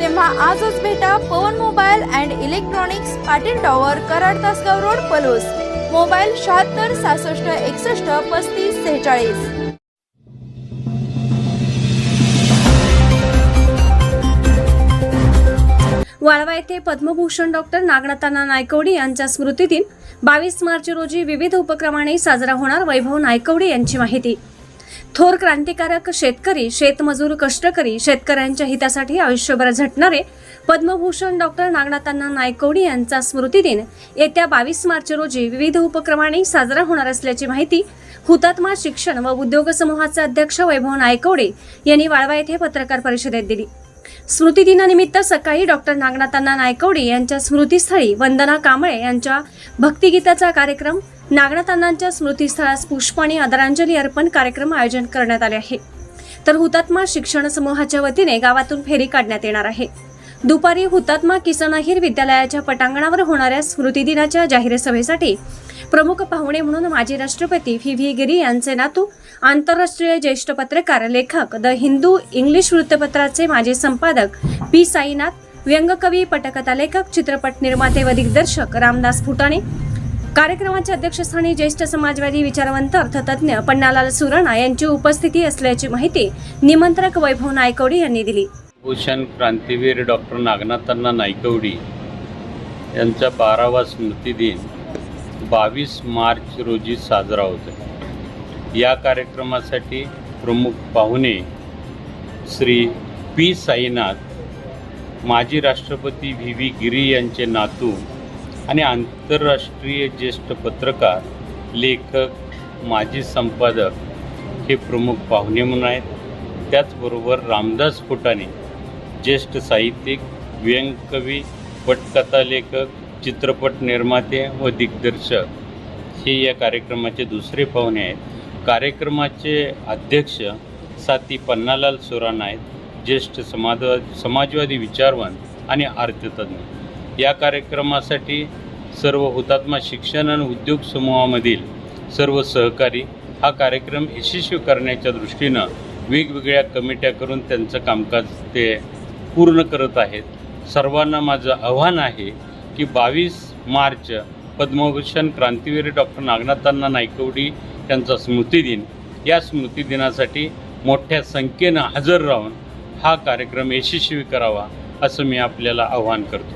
तेव्हा आजच भेटा Pawan mobile and electronics Patil tower Karad Tasgaon road Palus. Mobile शहात्तर सहासष्ट एकसष्ट पस्तीस सेहेचाळीस. वाळवा येथे पद्मभूषण डॉक्टर नागनाथांना नायकवडी यांच्या स्मृतीदिन बावीस मार्च रोजी विविध उपक्रमाने साजरा होणार वैभव नायकवडी यांची माहिती. थोर क्रांतिकारक शेतकरी शेतमजूर कष्टकरी शेतकऱ्यांच्या हितासाठी आयुष्यभर झटणारे पद्मभूषण डॉक्टर नागनाथांना नायकवडी यांचा स्मृतिदिन येत्या बावीस मार्च रोजी विविध उपक्रमाने साजरा होणार असल्याची माहिती हुतात्मा शिक्षण व उद्योग समूहाचे अध्यक्ष वैभव नायकवडे यांनी वाळवा येथे पत्रकार परिषदेत दिली. स्मृतिदिनानिमित्त सकाळी डॉक्टर नागनाथांना नायकवडे यांच्या स्मृतीस्थळी वंदना कांबळे यांच्या भक्तिगीताचा कार्यक्रम नागनाथांनांच्या स्मृतीस्थळास पुष्प आणि आदरांजली अर्पण कार्यक्रम आयोजन करण्यात आले आहे. तर हुतात्मा शिक्षण समूहाच्या वतीने गावातून फेरी काढण्यात येणार आहे. दुपारी हुतात्मा किसन अहिर विद्यालयाच्या पटांगणावर होणाऱ्या स्मृतिदिनाच्या जाहीर सभेसाठी प्रमुख पाहुणे म्हणून माजी राष्ट्रपती व्ही व्ही गिरी यांचे नातू आंतरराष्ट्रीय ज्येष्ठ पत्रकार लेखक द हिंदू इंग्लिश वृत्तपत्राचे माजी संपादक पी साईनाथ व्यंगकवी पटकथा लेखक चित्रपट निर्माते व दिग्दर्शक रामदास फुटाणे कार्यक्रमाच्या अध्यक्षस्थानी ज्येष्ठ समाजवादी विचारवंत अर्थतज्ञ पन्नालाल सुराणा यांची उपस्थिती असल्याची माहिती निमंत्रक वैभव नायकवडी यांनी दिली. भूषण क्रांतीवीर डॉक्टर नागनाथांना नायकवडी यांचा बारावा स्मृतिदिन बावीस मार्च रोजी साजरा होत. या कार्यक्रमासाठी प्रमुख पाहुणे श्री पी साईनाथ माजी राष्ट्रपती व्ही व्ही गिरी यांचे नातू आणि आंतरराष्ट्रीय ज्येष्ठ पत्रकार लेखक माजी संपादक हे प्रमुख पाहुणे म्हणून आहेत. त्याचबरोबर रामदास फुटाणे ज्येष्ठ साहित्यिक व्यंगकवी पटकथा लेखक चित्रपट निर्माते व दिग्दर्शक हे या कार्यक्रमाचे दुसरे पाहुणे आहेत. कार्यक्रमाचे अध्यक्ष साती पन्नालाल सुराण आहेत. ज्येष्ठ समाजवा समाजवादी विचारवंत आणि अर्थतज्ञ या कार्यक्रमासाठी सर्व हुतात्मा शिक्षण आणि उद्योग समूहामधील सर्व सहकारी हा कार्यक्रम यशस्वी करण्याच्या दृष्टीनं वेगवेगळ्या कमिट्या करून त्यांचं कामकाज ते पूर्ण करत आहेत. सर्वांना माझं आव्हान आहे की बावीस मार्च पद्मभूषण क्रांतीवीर डॉक्टर नागनाथांना नायकवडी त्यांचा स्मृतिदिन. या स्मृतिदिनासाठी मोठ्या संख्येनं हजर राहून हा कार्यक्रम यशस्वी करावा असं मी आपल्याला आव्हान करतो.